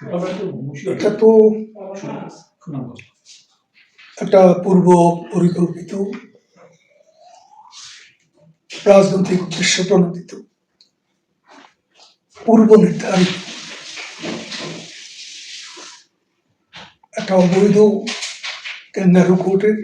এটা তো একটা পূর্ব পরিকল্পিত রাজনৈতিক উদ্দেশ্য প্রণোদিত, পূর্ব নির্ধারিত, একটা অবৈধ ক্যাঙ্গারু কোর্টের।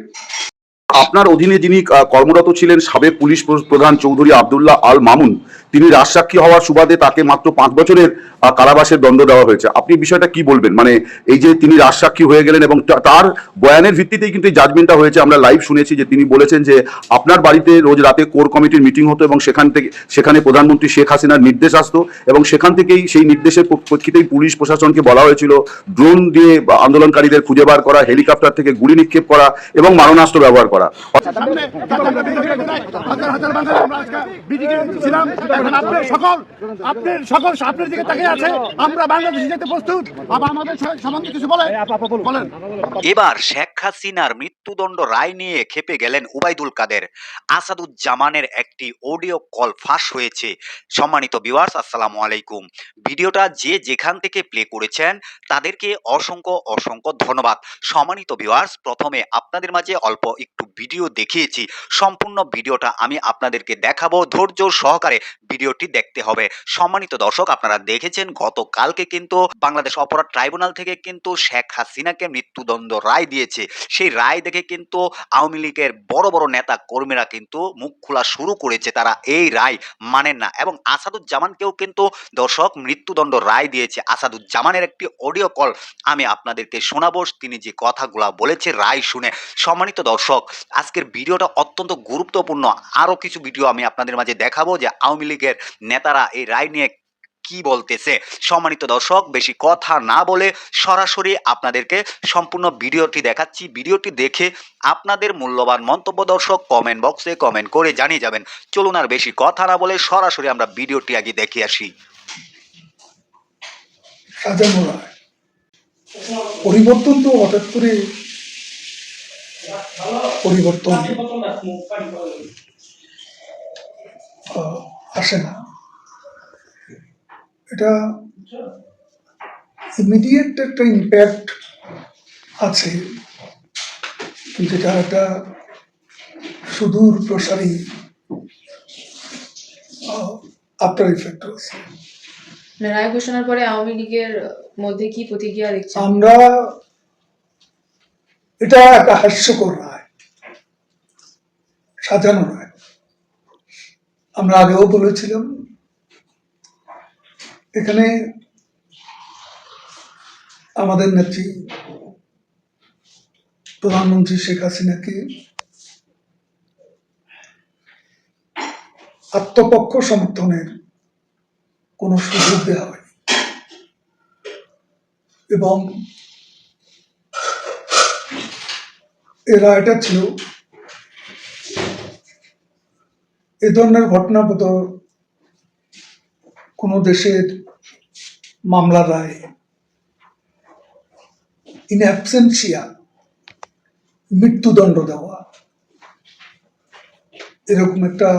আপনার অধীনে যিনি কর্মরত ছিলেন সাবেক পুলিশ প্রধান চৌধুরী আবদুল্লাহ আল মামুন তিনি রাজসাক্ষী হওয়ার সুবাদে তাকে মাত্র পাঁচ বছরের কারাবাসের দণ্ড দেওয়া হয়েছে আপনি বিষয়টা কি বলবেন মানে এই যে তিনি রাজসাক্ষী হয়ে গেলেন এবং তার বয়ানের ভিত্তিতেই কিন্তু এই জাজমেন্টটা হয়েছে আমরা লাইভ শুনেছি যে তিনি বলেছেন যে আপনার বাড়িতে রোজ রাতে কোর কমিটির মিটিং হতো এবং সেখান থেকে সেখানে প্রধানমন্ত্রী শেখ হাসিনার নির্দেশ আসতো এবং সেখান থেকেই সেই নির্দেশের প্র- প্রেক্ষিতেই পুলিশ প্রশাসনকে বলা হয়েছিল ড্রোন দিয়ে আন্দোলনকারীদের খুঁজে বার করা হেলিকপ্টার থেকে গুলি নিক্ষেপ করা এবং মারণাস্ত্র ব্যবহার করা আপনার সকল আপনার সকল আপনার দিকে তাকিয়ে আছে। আমরা বাংলাদেশে যেতে প্রস্তুত। আবার আমাদের সম্বন্ধে কিছু বলে বলেন। এবার শেখ হাসিনার মৃত্যুদণ্ড রায় নিয়ে খেপে গেলেন উবাইদুল কাদের। আসাদুজ্জামানের একটি অডিও কল ফাঁস হয়েছে। সম্মানিত ভিউয়ার্স আসসালামু আলাইকুম। ভিডিওটা যে যেখান থেকে প্লে করেছেন তাদেরকে অসংখ্য অসংখ্য ধন্যবাদ। সম্মানিত ভিউয়ার্স প্রথমে আপনাদের মাঝে অল্প একটু ভিডিও দেখিয়েছি। সম্পূর্ণ ভিডিওটা আমি আপনাদেরকে দেখাবো। ধৈর্য সহকারে ভিডিওটি দেখতে হবে। সম্মানিত দর্শক, আপনারা দেখেছেন, গতকালকে কিন্তু বাংলাদেশ অপরাধ ট্রাইব্যুনাল থেকে কিন্তু শেখ হাসিনাকে মৃত্যুদণ্ড রায় দিয়েছে। সেই রায় দেখে কিন্তু আওয়ামী লীগের বড় বড় নেতা কর্মীরা কিন্তু মুখ খোলা শুরু করেছে। তারা এই রায় মানেন না এবং আসাদুজ্জামানকেও কিন্তু দর্শক মৃত্যুদণ্ড রায় দিয়েছে। আসাদুজ্জামানের একটি অডিও কল আমি আপনাদেরকে শোনাবো। তিনি যে কথাগুলা বলেছে রায় শুনে। সম্মানিত দর্শক, আজকের ভিডিওটা অত্যন্ত গুরুত্বপূর্ণ। আরও কিছু ভিডিও আমি আপনাদের মাঝে দেখাবো যে আওয়ামী লীগের নেতারা এই রায় নিয়ে কি বলতেছে? সম্মানিত দর্শক, বেশি কথা না বলে সরাসরি আপনাদেরকে সম্পূর্ণ ভিডিওটি দেখাচ্ছি। ভিডিওটি দেখে আপনাদের মূল্যবান মন্তব্য দর্শক কমেন্ট বক্সে কমেন্ট করে জানিয়ে যাবেন। চলুন আর বেশি কথা না বলে সরাসরি আমরা ভিডিওটি আগে দেখে আসি। পরিবর্তন তো হঠাৎ করে পরিবর্তন আসে না। এটা ইমিডিয়েট একটা ইম্প্যাক্ট আছে যেটা একটা সুদূর প্রসারী আফটার ইফেক্ট আছে রায় ঘোষণার পরে আওয়ামী লীগের মধ্যে কি প্রতিক্রিয়া দেখছেন? আমরা এটা একটা হাস্যকর রায় সাজানো আমরা আগেও বলেছিলাম, এখানে আমাদের নেত্রী প্রধানমন্ত্রী শেখ হাসিনাকে আত্মপক্ষ সমর্থনের কোনো সুযোগ দেওয়া হয়নি। এবং এই রায়টা ছিল এ ধরনের ঘটনা বোধ কোনো দেশের মামলা রায় ইন অ্যাবসেন্সিয়া মৃত্যুদণ্ড দেওয়া, এরকম একটা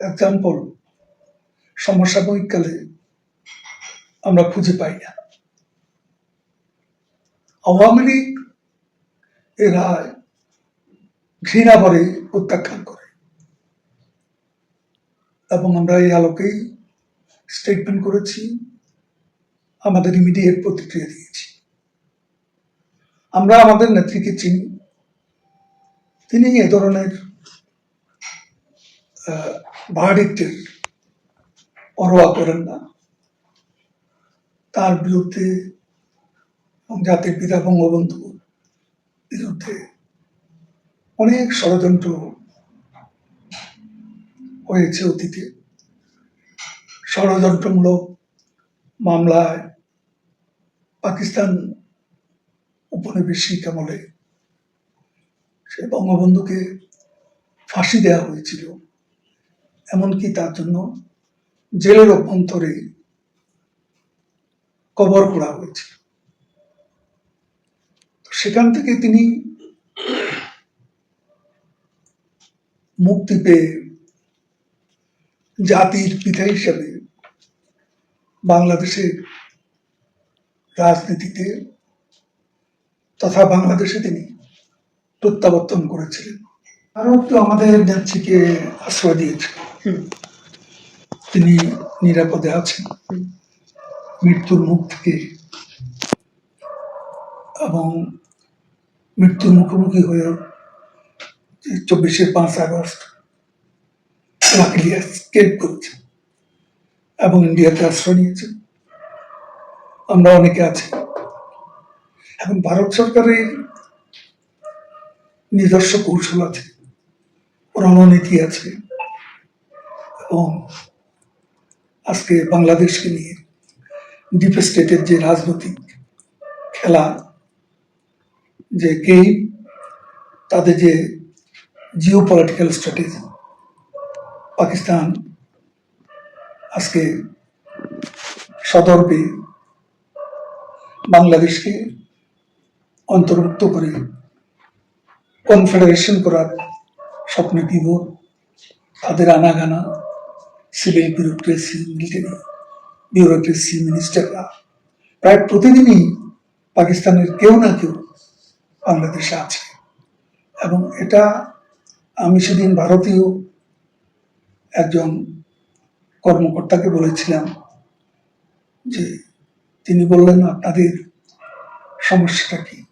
এক্সাম্পল সমসাময়িক কালে আমরা খুঁজে পাই না। আওয়ামী লীগ এরা ঘৃণা ভরে প্রত্যাখ্যান করে। এবং আমরা এই আলোকেই স্টেটমেন্ট করেছি, আমাদের ইমিডিয়েট প্রতিক্রিয়া দিয়েছি। আমরা আমাদের নেত্রীকে চিনি। তিনি এ ধরনের ভার্ডিক্টের পরোয়া করেন না। তার বিরুদ্ধে জাতির পিতা বঙ্গবন্ধু বিরুদ্ধে অনেক ষড়যন্ত্র হয়েছে অতীতে। ষড়যন্ত্রমূলক মামলায় পাকিস্তান উপনিবেশিক আমলে সে বঙ্গবন্ধুকে ফাঁসি দেওয়া হয়েছিল। এমনকি তার জন্য জেলের অভ্যন্তরে কবর করা হয়েছিল। সেখান থেকে তিনি মুক্তি পেয়ে জাতির পিতা হিসেবে বাংলাদেশের রাজনীতিতে তথা বাংলাদেশে তিনি প্রত্যাবর্তন করেছিলেন। ভারত তো আমাদের নেত্রীকে আশ্রয় দিয়েছে তিনি নিরাপদে আছেন। মৃত্যুর মুখ থেকে এবং মৃত্যুর মুখোমুখি হয়ে চব্বিশে পাঁচ আগস্ট লাকিলি স্কেপ করেছে এবং ইন্ডিয়াতে আশ্রয় নিয়েছে। আমরা অনেকে আছি। এবং ভারত সরকারের নিজস্ব কৌশল আছে, রণনীতি আছে এবং আজকে বাংলাদেশকে নিয়ে ডিপ স্টেটের যে রাজনৈতিক খেলা, যে গেম তাদের যে জিও পলিটিক্যাল স্ট্র্যাটেজি পাকিস্তান আজকে সদর্পে বাংলাদেশকে অন্তর্ভুক্ত করে কনফেডারেশন করার স্বপ্নে বিভোর তাদের আনাগানা সিভিল বিউরোক্রেসি মিলিটারি বিউরোক্রেসি মিনিস্টাররা প্রায় প্রতিদিনই পাকিস্তানের কেউ না কেউ বাংলাদেশে আছে। এবং এটা আমি সেদিন ভারতীয় একজন কর্মকর্তাকে বলেছিলাম যে, তিনি বললেন, আপনাদের সমস্যাটা কি?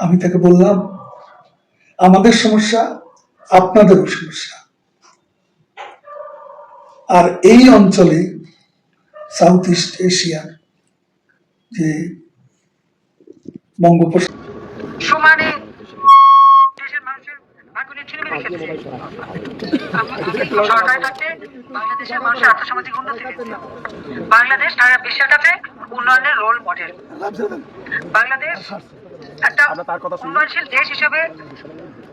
আমি তাকে বললাম, আমাদের সমস্যা, আপনাদেরও সমস্যা। আর এই অঞ্চলে সাউথ ইস্ট এশিয়ার যে বঙ্গোপসাগর সরকার উন্নতি বাংলাদেশ সারা বিশ্বের কাছে উন্নয়নের রোল মডেল বাংলাদেশ একটা উন্নয়নশীল দেশ হিসেবে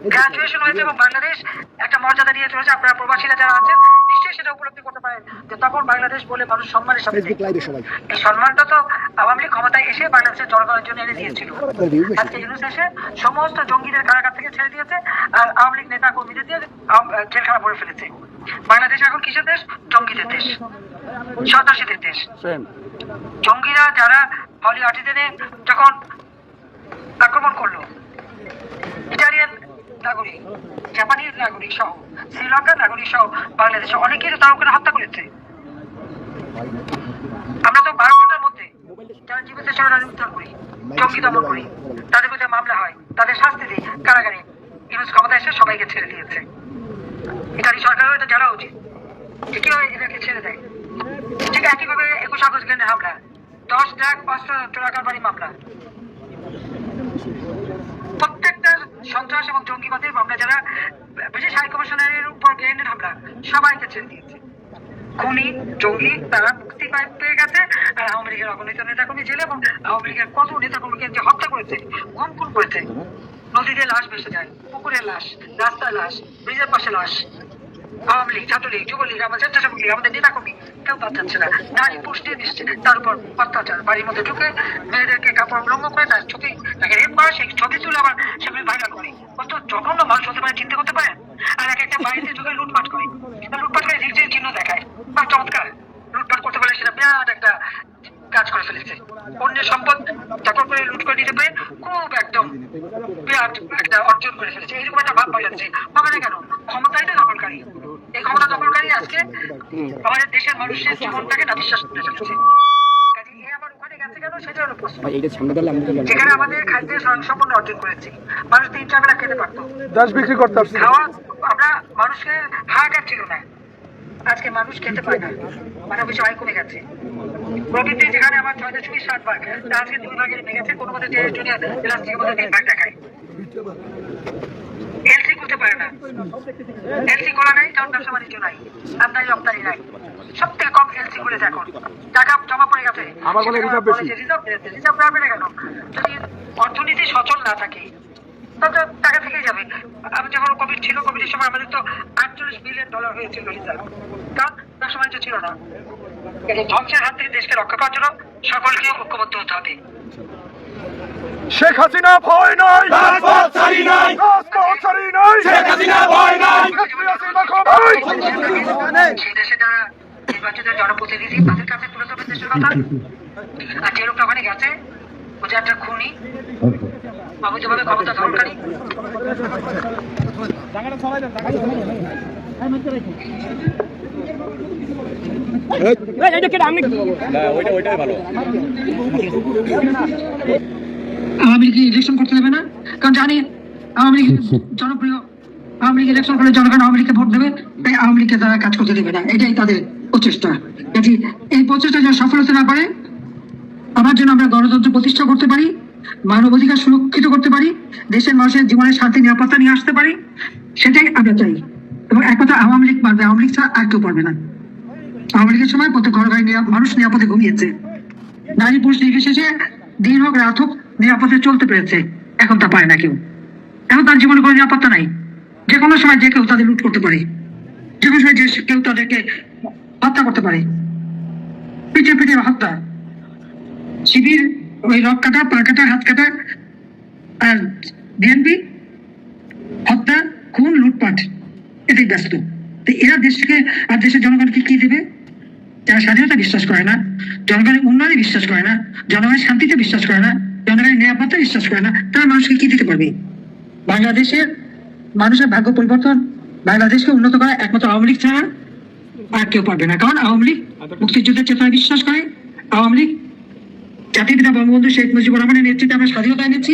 গ্রাজুয়েশন হয়েছে এবং বাংলাদেশ একটা মর্যাদা নিয়ে চলেছে আপনারা প্রবাসীরা যারা আছেন সেটা উপলব্ধি করতে পারেন। যে তখন বাংলাদেশ বলে মানুষ সম্মানের সাথে। এই সম্মানটা তো আওয়ামী লীগ ক্ষমতায় এসে বাংলাদেশের জনগণের জন্য এনে দিয়েছিল। আজকে ইউনুস এসে সমস্ত জঙ্গিদের কারাগার থেকে ছেড়ে দিয়েছে আর আওয়ামী লীগ নেতা কর্মীদের দিয়ে জেলখানা ভরে ফেলেছে। বাংলাদেশ এখন কিসের দেশ? জঙ্গিদের দেশ। সন্ত্রাসীদের দেশ। জঙ্গিরা যারা হলি আর্টিজেনে যখন আক্রমণ করল ইটালিয়ান নাগরিক জাপানি নাগরিক সহ, শ্রীলঙ্কার নাগরিক সহ বাংলাদেশে অনেকেই তো তারা হত্যা করেছে। আমরা তো বারো ঘণ্টার মধ্যে যারা জীবিত উদ্ধার করি, জঙ্গি দমন করি, তাদের বিরুদ্ধে মামলা হয়, তাদের শাস্তি দিই, কারাগারে। ইউনুস ক্ষমতা এসে সবাইকে ছেড়ে দিয়েছে। ইতালি সরকারও এটা জানা উচিত যে কেউ এদেরকে ছেড়ে দেয়। ঠিক একইভাবে একুশ আগস্ট গ্রেনেড হামলা, দশ লাখ অস্ত্র চোরাকারবারি মামলা সন্ত্রাস এবং জঙ্গিবাদের মামলা যারা ব্রিটিশ হাই কমিশনারের উপর গ্রেনেড হামলা, সবাইকে ছেড়ে দিয়েছে। খুনি, জঙ্গি, তারা মুক্তি পায় গেছে। আর আওয়ামী লীগের অগণিত নেতাকর্মী জেলে এবং আওয়ামী লীগের কত নেতাকর্মীকে যে হত্যা করেছে গুম করেছে। নদীতে লাশ ভেসে যায়, পুকুরের লাশ রাস্তায় লাশ, ব্রিজের পাশে লাশ। আওয়ামী লীগ, ছাত্রলীগ, যুবলীগ আমাদের স্বেচ্ছাসেবক আমাদের নেতাকর্মী, কেউ বাদ যাচ্ছে না। নারী পুষ্টি দিচ্ছে তার অত্যাচার। বাড়ির মধ্যে ঢুকে মেয়েদেরকে কাপড় উলঙ্গ করে তার ছবি তাকে রেপ করা, সেই ছবি তুলে আবার সেগুলি ভাইরাল করে। কত জঘন্য মানুষ হতে পারে, চিন্তা করতে পারেন? আর এক একটা বাড়িতে ঢুকে লুটপাট করে। লুটপাট করে রিক্সের চিহ্ন দেখায়। বা চমৎকার লুটপাট করতে পারলে সেটা বিরাট একটা কাজ করে ফেলেছে। অন্যের সম্পদ দখল করে লুট করে নিতে পেরে খুব একদম বিরাট একটা অর্জন করে ফেলেছে। এরকম একটা ভাব হবে না কেন? ক্ষমতাই তো দখলকারী। আজকে আমাদের দেশের মানুষের জীবনটাকে না বিশ্বাস করতে চলেছে কাজে এ আবার ওখানে গেছে কেন সেটা যেখানে আমাদের খাদ্যের স্বয়ংসম্পন্ন অর্জন করেছি। মানুষ তিন চার খেতে পারতো। দেশ বিক্রি করতে খাওয়া আমরা মানুষের হার্ট ছিল না আজকে মানুষ খেতে পায় না। মানে বেশি আয় কমে গেছে। প্রবৃত্তি যেখানে আমার ছয় দশমিক সাত ভাগ তা আজকে দুই ভাগে নেমে গেছে কোনো মধ্যে টেস্ট জুনিয়র ইলাস্টিকের মধ্যে তিন ভাগ দেখায় এলসি না এলসি করা নাই কারণ ব্যবসা বাণিজ্য নাই। আমদানি রপ্তানি নাই। সব থেকে কম এলসি করেছে এখন টাকা জমা পড়ে গেছে। আমার বলে রিজার্ভ বেশি। রিজার্ভ রিজার্ভ বাড়বে না কেন? যদি অর্থনীতি সচল না থাকে টাকা থেকেই যাবে। আমি যখন কোভিড ছিল কোভিডের সময় আমাদের তো আটচল্লিশ বিলিয়ন ডলার হয়েছিল রিজার্ভ কারণ ব্যবসা বাণিজ্য ছিল না। ধ্বংসের হাত থেকে দেশকে রক্ষা করার জন্য সকলকে ঐক্যবদ্ধ হতে হবে। শেখ হাসিনা ভয় নাই রাজপথ ছাড়ি নাই রাজপথ ছাড়ি নাই শেখ হাসিনা ভয় নাই দেশে যারা নির্বাচিত জনপ্রতিনিধি তাদের কাছে তুলে ধরবেন দেশের কথা আর যে লোকটা ওখানে গেছে ও যে একটা খুনি অবৈধভাবে ক্ষমতা দরকারি আওয়ামী লীগ ইলেকশন করতে দেবে না। কারণ জানি আওয়ামী লীগ জনপ্রিয় আওয়ামী লীগ ইলেকশন জনগণ আওয়ামী লীগকে ভোট দেবে তাই আওয়ামী লীগকে তারা কাজ করতে দেবে না। এটাই তাদের প্রচেষ্টা। এই প্রচেষ্টা যেন সফল হতে না পারে আমার জন্য আমরা গণতন্ত্র প্রতিষ্ঠা করতে পারি মানবাধিকার সুরক্ষিত করতে পারি দেশের মানুষের জীবনের শান্তি নিরাপত্তা নিয়ে আসতে পারি সেটাই আমরা চাই। এবং একমাত্র আওয়ামী লীগ পারবে আওয়ামী লীগ ছাড়া আর কেউ পারবে না। আওয়ামী লীগের সময় প্রত্যেক ঘর ঘরে মানুষ নিরাপদে ঘুমিয়েছে। নারী পুরুষ নির্বিশেষে দিন হোক রাত হোক নিরাপদে চলতে পেরেছে, এখন তা পায় না কেউ। এখন তার জীবনে কোনো নিরাপত্তা নাই। যে কোনো সময় যে কেউ তাদের লুট করতে পারে। যে কোনো সময় যে কেউ তাদেরকে হত্যা করতে পারে। পিঠে পিঠে হত্যা। শিবির, ওই রক কাটা, পা কাটা, হাত কাটা, আর বিএনপি হত্যা, খুন, লুটপাট, এতেই ব্যস্ত। এরা দেশকে আর দেশের জনগণকে কি দেবে? যারা স্বাধীনতা বিশ্বাস করে না, জনগণের উন্নয়নে বিশ্বাস করে না, জনগণের শান্তিতে বিশ্বাস করে না জনগণের নিরাপত্তা বিশ্বাস করে না, তারা মানুষকে কি দিতে পারবে? বাংলাদেশের মানুষের ভাগ্য পরিবর্তন, বাংলাদেশকে উন্নত করা একমাত্র আওয়ামী লীগ ছাড়া আর কেউ পারবে না। কারণ আওয়ামী লীগ মুক্তিযুদ্ধের চেতনা বিশ্বাস করে, আওয়ামী লীগ জাতির পিতা বঙ্গবন্ধু শেখ মুজিবুর রহমানের নেতৃত্বে আমরা স্বাধীনতা এনেছি।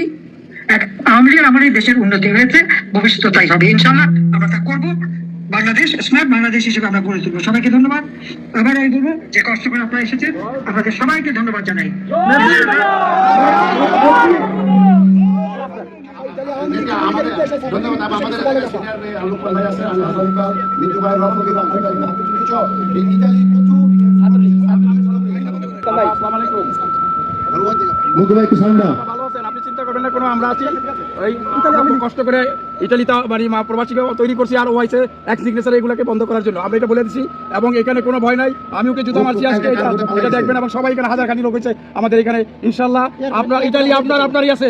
আওয়ামী লীগের আমাদের দেশের উন্নতি হয়েছে ভবিষ্যতে তাই হবে। ইনশাল্লাহ আমরা তা করব। বাংলাদেশ স্মার্ট বাংলাদেশ হিসেবে আমরা গড়ে তুলবো সবাইকে ধন্যবাদ আবার আমি বলব যে কষ্ট করে আপনারা এসেছেন আপনাদের সবাইকে ধন্যবাদ জানাই ধন্যবাদ আমাদের আলোক ভাই আছে আল্লাহ হাসান মিন্টু ভাই রহমান কিন্তু ইতালি প্রচুর মুন্টু ভাই ভালো আছেন আপনি চিন্তা করবেন না কোনো আমরা আছি। ওই কষ্ট করে ইটালিতে মানে প্রবাসীকে তৈরি করছি আর ও হয়েছে এক সিগনেচার এগুলোকে বন্ধ করার জন্য। আমরা এটা বলে দিচ্ছি এবং এখানে কোনো ভয় নাই। আমি ওকে জুতো মারছি আজকে এটা। এটা দেখবেন এবং সবাই এখানে হাজার খানি লোক হয়েছে আমাদের এখানে। ইনশাল্লাহ আপনার ইটালি আপনার আপনারই আছে।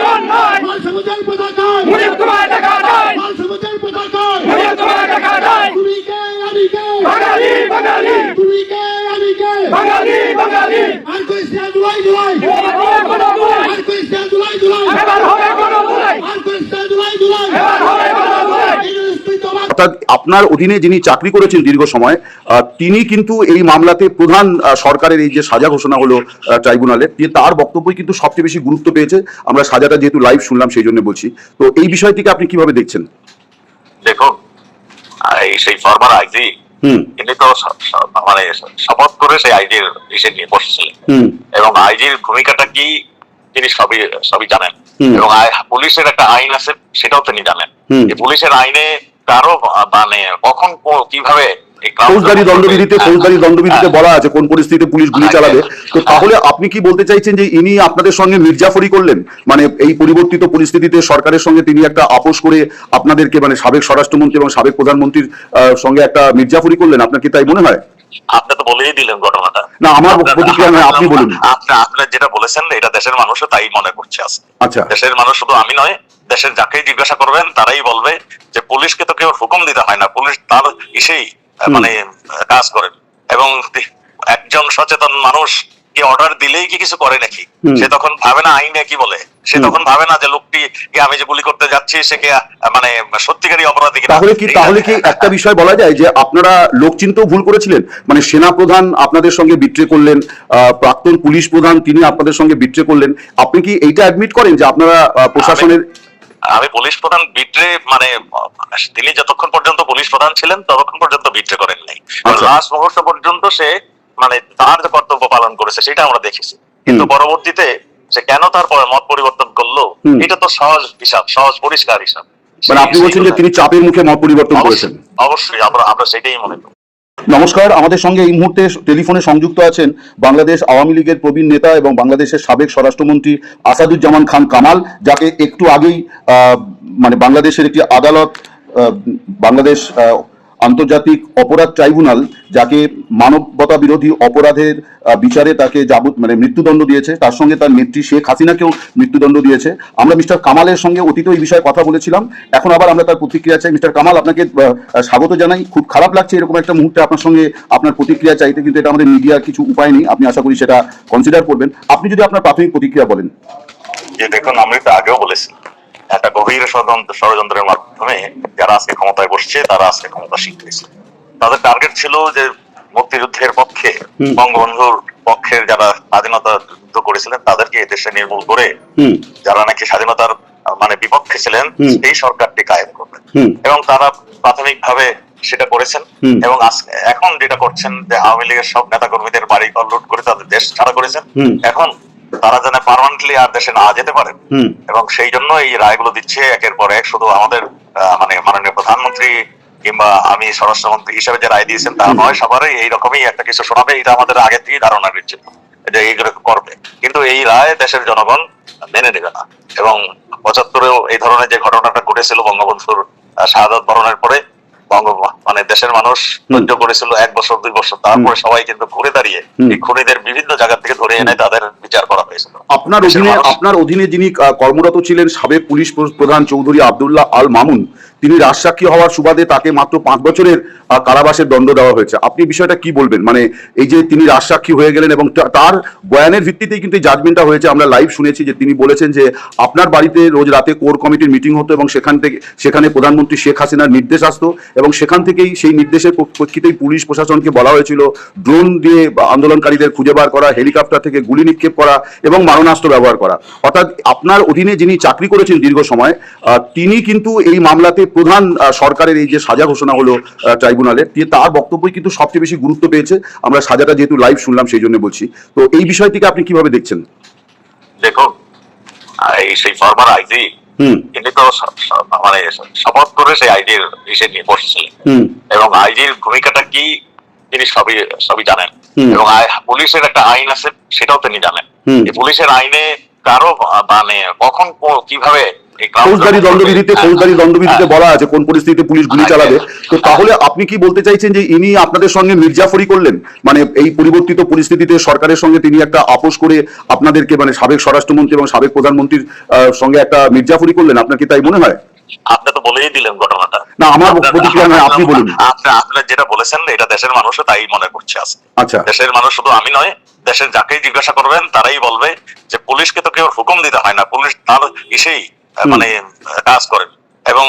আপনার অধীনে যিনি চাকরি করেছেন দীর্ঘ সময় তিনি কিন্তু এই মামলাতে প্রধান সরকারের এই যে সাজা ঘোষণা হলো ট্রাইব্যুনালে তার বক্তব্যই কিন্তু সবচেয়ে বেশি গুরুত্ব পেয়েছে। আমরা সাজাটা যেহেতু লাইভ শুনলাম সেই জন্য বলছি। তো এই বিষয়টিকে আপনি কীভাবে দেখছেন? দেখুন সেই ফর্মার আইজি হুম। ইনি তো মানে শপথ করে সেই আইজির বিষয় নিয়ে বসেছিলেন। হুম। এবং আইজির ভূমিকাটা কি তিনি সবই সবই জানেন। এবং পুলিশের একটা আইন আছে সেটাও তিনি জানেন। এই পুলিশের আইনে কারও মানে কখন কীভাবে ফৌজদারি দণ্ডবিধিতে হ্যাঁ, ফৌজদারি দণ্ডবিধিতে হ্যাঁ। বলা আছে কোন পরিস্থিতিতে পুলিশ গুলি হ্যাঁ, চালাবে। তো হ্যাঁ। তাহলে আপনি কি বলতে চাইছেন যে ইনি আপনাদের সঙ্গে মির্জাফরি করলেন? মানে এই পরিবর্তিত পরিস্থিতিতে সরকারের সঙ্গে তিনি একটা আপোষ করে আপনাদেরকে মানে সাবেক স্বরাষ্ট্রমন্ত্রী এবং সাবেক প্রধানমন্ত্রীর সঙ্গে একটা মির্জাফরি করলেন। আপনার কি তাই মনে হয়? আপনি তো বলেই দিলেন ঘটনাটা। না আমার প্রতিক্রিয়া আপনি বলুন। আপনি আপনি যেটা বলেছেন এটা দেশের মানুষও তাই মনে করছে আজকে। আচ্ছা। দেশের মানুষ শুধু আমি নয় দেশের যাকেই জিজ্ঞাসা করবেন তারাই বলবে যে পুলিশকে তো কেউ হুকুম দিতে হয় না। পুলিশ তার ইসেই মানে কাজ করেন এবং একজন সচেতন মানুষ কি অর্ডার দিলেই কি কিছু করে নাকি? সে তখন ভাবে না আইনে কি বলে। সে। তখন ভাবে না যে লোকটি আমি যে গুলি করতে যাচ্ছি সে কি মানে সত্যিকারই অপরাধী তাহলে কি তাহলে কি একটা বিষয় বলা যায় যে আপনারা লোক চিনতেও ভুল করেছিলেন? মানে সেনা প্রধান আপনাদের সঙ্গে বিট্রে করলেন প্রাক্তন পুলিশ প্রধান তিনি আপনাদের সঙ্গে বিট্রে করলেন। আপনি কি এইটা অ্যাডমিট করেন যে আপনারা প্রশাসনের আমি পুলিশ প্রধান বিট্রে মানে তিনি যতক্ষণ পর্যন্ত পুলিশ প্রধান ছিলেন ততক্ষণ পর্যন্ত বিট্রে করেন নাই। আচ্ছা। লাস্ট মুহূর্ত পর্যন্ত সে মানে তার যে কর্তব্য পালন করেছে সেটা আমরা দেখেছি। কিন্তু পরবর্তীতে সে কেন তার পরে মত পরিবর্তন করল? এটা তো সহজ হিসাব সহজ পরিষ্কার হিসাব। মানে আপনি বলছেন যে তিনি চাপের মুখে মত পরিবর্তন করেছেন। অবশ্যই আমরা আমরা সেটাই মনে করি। নমস্কার আমাদের সঙ্গে এই মুহূর্তে টেলিফোনে সংযুক্ত আছেন বাংলাদেশ আওয়ামী লীগের প্রবীণ নেতা এবং বাংলাদেশের সাবেক স্বরাষ্ট্রমন্ত্রী আসাদুজ্জামান খান কামাল যাকে একটু আগেই আহ, মানে বাংলাদেশের একটি আদালত বাংলাদেশ আন্তর্জাতিক অপরাধ ট্রাইব্যুনাল, যাকে মানবতা বিরোধী অপরাধের বিচারে তাকে যাবত মানে মৃত্যুদণ্ড দিয়েছে, তার সঙ্গে তার নেত্রী শেখ হাসিনাকেও মৃত্যুদণ্ড দিয়েছে। আমরা মিস্টার কামালের সঙ্গে অতীত এই বিষয়ে কথা বলেছিলাম, এখন আবার আমরা তার প্রতিক্রিয়া চাই। মিস্টার কামাল, আপনাকে স্বাগত জানাই। খুব খারাপ লাগছে এরকম একটা মুহূর্তে আপনার সঙ্গে আপনার প্রতিক্রিয়া চাইতে, কিন্তু এটা আমাদের মিডিয়ার কিছু উপায় নেই। আপনি আশা করি সেটা কনসিডার করবেন। আপনি যদি আপনার প্রাথমিক প্রতিক্রিয়া বলেন। যে দেখুন, আমি তো আগেও বলেছি একটা গভীর ষড়যন্ত্র ষড়যন্ত্রের মাধ্যমে যারা আজকে ক্ষমতায় বসছে তারা আজকে ক্ষমতা শিখতেছে। তাদের টার্গেট ছিল যে মুক্তিযুদ্ধের পক্ষে বঙ্গবন্ধুর পক্ষের যারা স্বাধীনতা যুদ্ধ করেছিলেন তাদেরকে দেশে নির্মূল করে যারা নাকি স্বাধীনতার মানে বিপক্ষে ছিলেন। সেই সরকারটি কায়েম করবেন এবং তারা প্রাথমিকভাবে সেটা করেছেন। এবং এখন যেটা করছেন যে আওয়ামী লীগের সব নেতা কর্মীদের বাড়ি লুট করে তাদের দেশ ছাড়া করেছেন। এখন তারা যেন পার্মানেন্টলি আর দেশে না যেতে হুম। এবং সেই জন্য এই রায়গুলো দিচ্ছে একের পর এক। শুধু আমাদের মানে মাননীয় প্রধানমন্ত্রী কিংবা আমি স্বরাষ্ট্রমন্ত্রী হিসেবে যে রায় দিয়েছেন তা নয় সবারই এইরকমই একটা কিছু শোনাবে। এটা আমাদের আগে থেকেই ধারণা দিচ্ছে যে এইগুলো করবে। কিন্তু এই রায় দেশের জনগণ মেনে নেবে না। এবং পঁচাত্তরেও এই ধরনের যে ঘটনাটা ঘটেছিল বঙ্গবন্ধুর আহ, শাহাদত বরণের পরে মানে দেশের মানুষ ধৈর্য করেছিল এক বছর দুই বছর তারপরে সবাই কিন্তু ঘুরে দাঁড়িয়ে। এই খুনিদের বিভিন্ন জায়গা থেকে ধরে এনে তাদের বিচার করা হয়েছিল। আপনার অধীনে আপনার অধীনে যিনি কর্মরত ছিলেন সাবেক পুলিশ প্রধান চৌধুরী আব্দুল্লাহ আল মামুন তিনি রাজসাক্ষী হওয়ার সুবাদে তাকে মাত্র পাঁচ বছরের কারাবাসের দণ্ড দেওয়া হয়েছে। আপনি বিষয়টা কি বলবেন? মানে এই যে তিনি রাজসাক্ষী হয়ে গেলেন এবং তার বয়ানের ভিত্তিতেই কিন্তু জাজমেন্টটা হয়েছে। আমরা লাইভ শুনেছি যে তিনি বলেছেন যে আপনার বাড়িতে রোজ রাতে কোর কমিটির মিটিং হতো এবং সেখান থেকে সেখানে প্রধানমন্ত্রী শেখ হাসিনার নির্দেশ আসতো এবং সেখান থেকেই সেই নির্দেশের প্র- প্রেক্ষিতেই পুলিশ প্রশাসনকে বলা হয়েছিল ড্রোন দিয়ে আন্দোলনকারীদের খুঁজে বার করা হেলিকপ্টার থেকে গুলি নিক্ষেপ করা এবং মারণাস্ত্র ব্যবহার করা। অর্থাৎ আপনার অধীনে যিনি চাকরি করেছেন দীর্ঘ সময় তিনি কিন্তু এই মামলাতে প্রধান সরকারের এই যে সাজা ঘোষণা হলো ট্রাইব্যুনালের তার বক্তব্যই কিন্তু সবচেয়ে বেশি গুরুত্ব পেয়েছে। আমরা সাজাটা যেহেতু লাইভ শুনলাম সেই জন্য বলছি। তো এই বিষয়টিকে আপনি কীভাবে দেখছেন? দেখুন এই সেই ফর্মার আইজি তিনি তো মানে শপথ করে সেই আইজির বিষয় নিয়ে বসেছিলেন। এবং আইজির ভূমিকাটা কি তিনি সবই সবই জানেন। এবং পুলিশের একটা আইন আছে সেটাও তিনি জানেন। পুলিশের আইনে কারও মানে কখন কীভাবে ফৌজদারি দণ্ডবিধিতে ফৌজদারি হ্যাঁ, দণ্ডবিধিতে বলা আছে কোন পরিস্থিতিতে পুলিশ গুলি হ্যাঁ, চালাবে। তো। তাহলে আপনি কি বলতে চাইছেন যে ইনি আপনাদের সঙ্গে মির্জাফরি করলেন? মানে এই পরিবর্তিত পরিস্থিতিতে সরকারের সঙ্গে তিনি একটা আপোষ করে আপনাদেরকে মানে সাবেক স্বরাষ্ট্রমন্ত্রী এবং সাবেক প্রধানমন্ত্রীর সঙ্গে একটা মির্জাফরি করলেন? আপনার কি তাই মনে হয়? আপনি তো বলেই দিলেন ঘটনাটা। না, আমার প্রতিক্রিয়া নয়, আপনি বলুন। আপনি আপনি যেটা বলেছেন এটা দেশের মানুষও তাই মনে করছে আজকে। আচ্ছা। দেশের মানুষ শুধু আমি নয় দেশের যাকেই জিজ্ঞাসা করবেন তারাই বলবে যে পুলিশকে তো কেউ হুকুম দিতে হয় না। পুলিশ তার ইসেই মানে কাজ করেন। এবং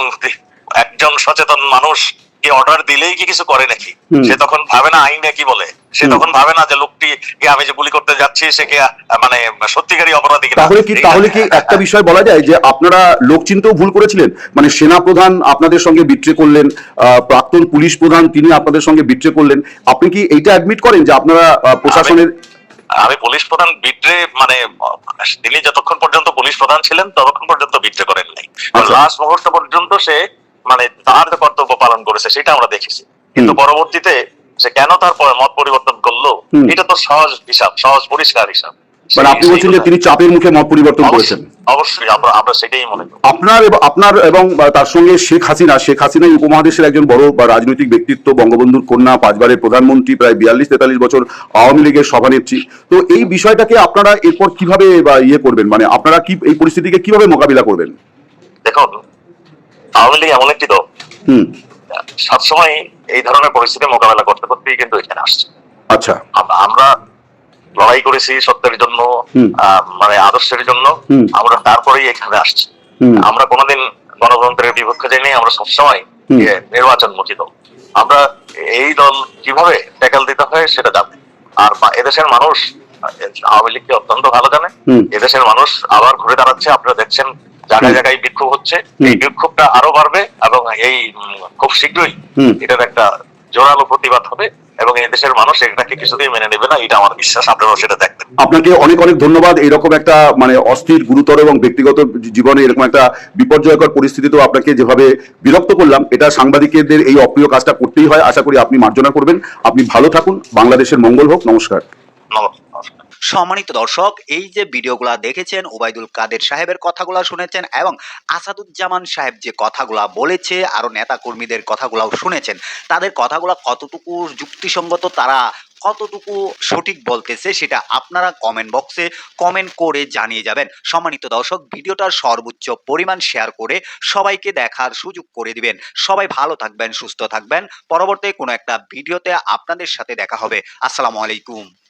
একজন সচেতন মানুষ কি অর্ডার দিলেই কি কিছু করে নাকি? সে তখন ভাবে না আইনে কি বলে? সে তখন ভাবে না যে লোকটি কে আমি যে গুলি করতে যাচ্ছি সে কি মানে সত্যিকারী অপরাধী তাহলে কি তাহলে কি একটা বিষয় বলা যায় যে আপনারা লোক চিনতেও ভুল করেছিলেন? মানে সেনা প্রধান আপনাদের সঙ্গে বিট্রে করলেন আহ, প্রাক্তন পুলিশ প্রধান তিনি আপনাদের সঙ্গে বিট্রে করলেন। আপনি কি এইটা অ্যাডমিট করেন যে আপনারা প্রশাসনের আমি পুলিশ প্রধান বিদ্রে মানে তিনি যতক্ষণ পর্যন্ত পুলিশ প্রধান ছিলেন ততক্ষণ পর্যন্ত বিদ্রে করেন নাই। আচ্ছা। লাস্ট মুহূর্ত পর্যন্ত সে মানে তার যে কর্তব্য পালন করেছে সেটা আমরা দেখেছি। কিন্তু পরবর্তীতে সে কেন তার মত পরিবর্তন করল এটা তো সহজ হিসাব সহজ পরিষ্কার হিসাব। মানে আপনি বলছেন যে তিনি চাপের মুখে মত পরিবর্তন করেছেন। অবশ্যই- আমরা আমরা সেটাই মনে করি। আপনার এবং আপনার এবং তার সঙ্গে শেখ হাসিনা শেখ হাসিনা উপমহাদেশের একজন বড় রাজনৈতিক ব্যক্তিত্ব বঙ্গবন্ধুর কন্যা পাঁচবারের প্রধানমন্ত্রী প্রায় বিয়াল্লিশ তেতাল্লিশ বছর আওয়ামী লীগের সভানেত্রী। তো এই বিষয়টাকে আপনারা এরপর কীভাবে বা ইয়ে করবেন? মানে আপনারা কি এই পরিস্থিতিকে কীভাবে মোকাবিলা করবেন? দেখুন আওয়ামী লীগ এমন একটি দল। হুম। সবসময় এই ধরনের পরিস্থিতি মোকাবেলা করতে করতেই কিন্তু এখানে আসছে। আচ্ছা। আমরা লড়াই করেছি সত্যের জন্য মানে আদর্শের জন্য। আমরা তারপরেই এখানে আসছি। আমরা কোনোদিন গণতন্ত্রের বিপক্ষে যাইনি আমরা সবসময় হুম। নির্বাচন মুখী দল আমরা এই দল কীভাবে ট্যাকেল দিতে হয় সেটা জানি। আর এদেশের মানুষ আওয়ামী লীগকে অত্যন্ত ভালো জানে? এদেশের মানুষ আবার ঘুরে দাঁড়াচ্ছে আপনারা দেখছেন জায়গায় জায়গায় বিক্ষোভ হচ্ছে। এই বিক্ষোভটা আরও বাড়বে এবং এই খুব শীঘ্রই। এটার একটা জোরালো প্রতিবাদ হবে। এবং এই দেশের মানুষ এটাকে কিছুতেই মেনে নেবে না এটা আমার বিশ্বাস। আপনারাও সেটা দেখবেন। আপনাকে অনেক অনেক ধন্যবাদ। এরকম একটা মানে অস্থির গুরুতর এবং ব্যক্তিগত জীবনে এরকম একটা বিপর্যয়কর পরিস্থিতিতেও আপনাকে যেভাবে বিরক্ত করলাম এটা সাংবাদিকদের এই অপ্রিয় কাজটা করতেই হয়। আশা করি আপনি মার্জনা করবেন। আপনি ভালো থাকুন। বাংলাদেশের মঙ্গল হোক। নমস্কার। নমস্কার। সম্মানিত দর্শক, এই যে ভিডিওগুলা দেখেছেন, ওবায়দুল কাদের সাহেবের কথাগুলা শুনেছেন এবং আসাদুজ্জামান সাহেব যে কথাগুলা বলেছে, আরও নেতা কর্মীদের কথাগুলাও শুনেছেন, তাদের কথাগুলা কতটুকু যুক্তিসঙ্গত, তারা কতটুকু সঠিক বলতেছে সেটা আপনারা কমেন্ট বক্সে কমেন্ট করে জানিয়ে যাবেন। সম্মানিত দর্শক, ভিডিওটার সর্বোচ্চ পরিমাণ শেয়ার করে সবাইকে দেখার সুযোগ করে দিবেন। সবাই ভালো থাকবেন, সুস্থ থাকবেন। পরবর্তী কোনো একটা ভিডিওতে আপনাদের সাথে দেখা হবে। আসসালামু আলাইকুম।